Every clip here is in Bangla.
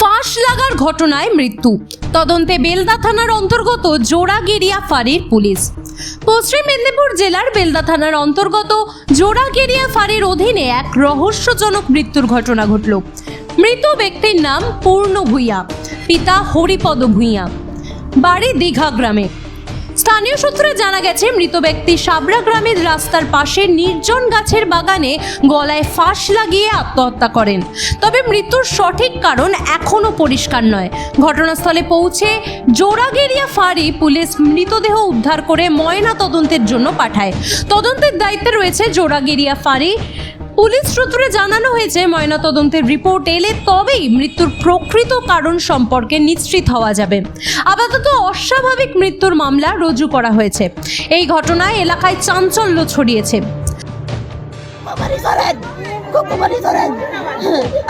ফাঁস লাগার ঘটনায় মৃত্যু। তদন্তে বেলদা থানার অন্তর্গত জোড়াগেরিয়া ফাঁড়ির পুলিশ। পশ্চিম মেদিনীপুর জেলার বেলদা থানার অন্তর্গত জোড়াগেরিয়া ফাঁড়ির অধীনে এক রহস্যজনক মৃত্যুর ঘটনা ঘটল। মৃত ব্যক্তির নাম পূর্ণ ভূঁইয়া, পিতা হরিপদ ভূঁইয়া। বাড়ি দীঘা গ্রামে। স্থানীয় সূত্রে জানা গেছে, মৃত ব্যক্তি সাবরা গ্রামের রাস্তার পাশে নির্জন গাছের বাগানে গলায় ফাঁস লাগিয়ে আত্মহত্যা করেন। তবে মৃত্যুর সঠিক কারণ এখনও পরিষ্কার নয়। ঘটনাস্থলে পৌঁছে জোড়াগেরিয়া ফাঁড়ি পুলিশ মৃতদেহ উদ্ধার করে ময়না তদন্তের জন্য পাঠায়। তদন্তের দায়িত্বে রয়েছে জোড়াগেরিয়া ফাঁড়ি পুলিশ সূত্রে জানানো হয়েছে ময়নাতদন্তের রিপোর্ট এলে তবেই মৃত্যুর প্রকৃত কারণ সম্পর্কে নিশ্চিত হওয়া যাবে। আপাতত অস্বাভাবিক মৃত্যুর মামলা রুজু করা হয়েছে। এই ঘটনায় এলাকায় চাঞ্চল্য ছড়িয়েছে।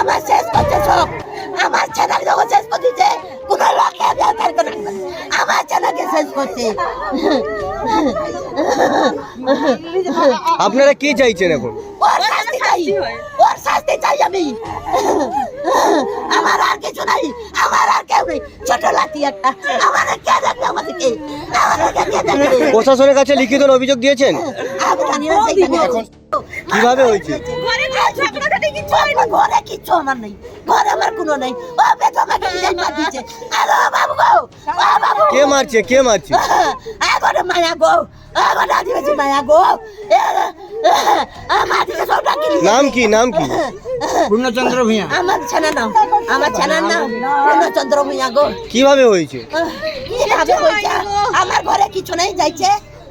আমার শেষ করছে সব আমার ছেলের যখন শেষ করতেছে কোনো লোককে আমি আর আমার ছেলেকে শেষ করছে। আপনারা কি চাইছেন এখন? ওর শাস্তি চাই ওর শাস্তি চাই আমি। আমার আর কিছু নাই। আমার আর কেউ নেই। ছোট লাঠি একটা। আমার কে দেখবে আমাদেরকে আমার কে দেখবে? প্রশাসনের কাছে লিখিত অভিযোগ দিয়েছেন? আমি জানি না সেইখানে এখন ঘরে কিচ্ছু আমার নেই। ঘরে আমার কোনো নেই। ও বেটা আমাকে ডিজাইন মার দিচ্ছে আরে বাবু গো ও বাবু। কে মারছে কে মারছে? আগরে মায়া গো আগরে আদিবাসী মায়া গো। আমার দিকে সব ডাকি নাম কি নাম কি? পূর্ণচন্দ্র ভূঁইয়া আমার ছানা নাম আমার ছানার নাম পূর্ণচন্দ্র ভূঁইয়া গো। কীভাবে হয়েছে? কীভাবে হয়েছে? আমার ঘরে কিছু নেই যাইছে।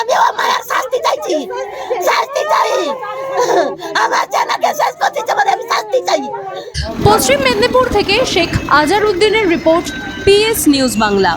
আমি আমার শাস্তি চাইছি। শাস্তি চাই। আমার জানাকে শেষ করতে আমি শাস্তি চাই। পশ্চিম মেদিনীপুর থেকে শেখ আজার উদ্দিনের রিপোর্ট পিএস নিউজ বাংলা।